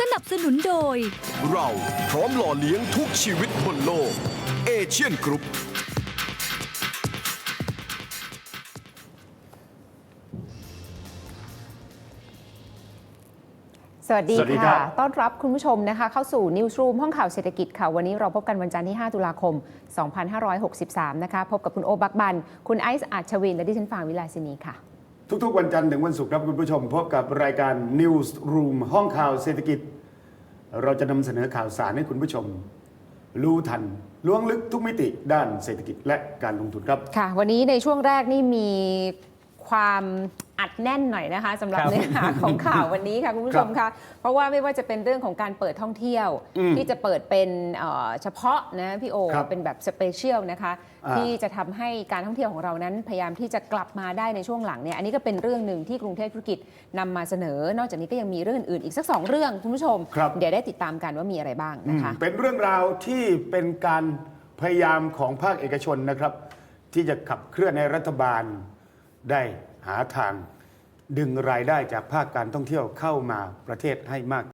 สนุนโดย เราพร้อมหล่อเลี้ยงทุกชีวิตบนโลก เอเชียนกรุ๊ป สวัสดีสวัสดีครัค่ะ บ ต้อนรับคุณผู้ชมนะคะ เข้าสู่ Newsroom ห้องข่าวเศรษฐกิจค่ะ วันนี้เราพบกันวันจันทร์ที่ 5 ตุลาคม 2563 นะคะ พบกับคุณโอบักบัน คุณไอซ์อาชวิน และดิฉันฟางวิลาสินีค่ะ ทุกๆ วันจันทร์ถึงวันศุกร์ครับคุณผู้ชม พบกับรายการ News Room ห้องข่าวเศรษฐกิจ เราจะนำเสนอข่าวสารให้คุณผู้ชม รู้ทันล้วงลึกทุกมิติด้านเศรษฐกิจและการลงทุนครับ ค่ะ วันนี้ในช่วงแรกนี่มี ความอัดแน่นหน่อยนะคะสำหรับครับเนื้อหาของข่าววันนี้ค่ะคุณผู้ชมคะเพราะว่าไม่ว่าจะเป็นเรื่องของการเปิดท่องเที่ยว อืมที่จะเปิดเป็นเอ่อเฉพาะนะพี่โอครับเป็นแบบสเปเชียลนะคะอ่า ที่จะทำให้การท่องเที่ยวของเรานั้นพยายามที่จะกลับมาได้ในช่วงหลังเนี่ยอันนี้ก็เป็นเรื่องหนึ่งที่กรุงเทพธุรกิจนำมาเสนอ นอกจากนี้ก็ยังมีเรื่องอื่นๆอีกสักสองเรื่องคุณผู้ชม ครับ เดี๋ยวได้ติดตามกันว่ามีอะไรบ้างอืนะมคะ เป็นเรื่องราวที่เป็นการพยายามของภาคเอกชนนะครับ ที่จะขับเคลื่อนในรัฐบาล ได้หาทางดึงรายได้จากภาคการท่องเที่ยวเข้ามาประเทศให้มาก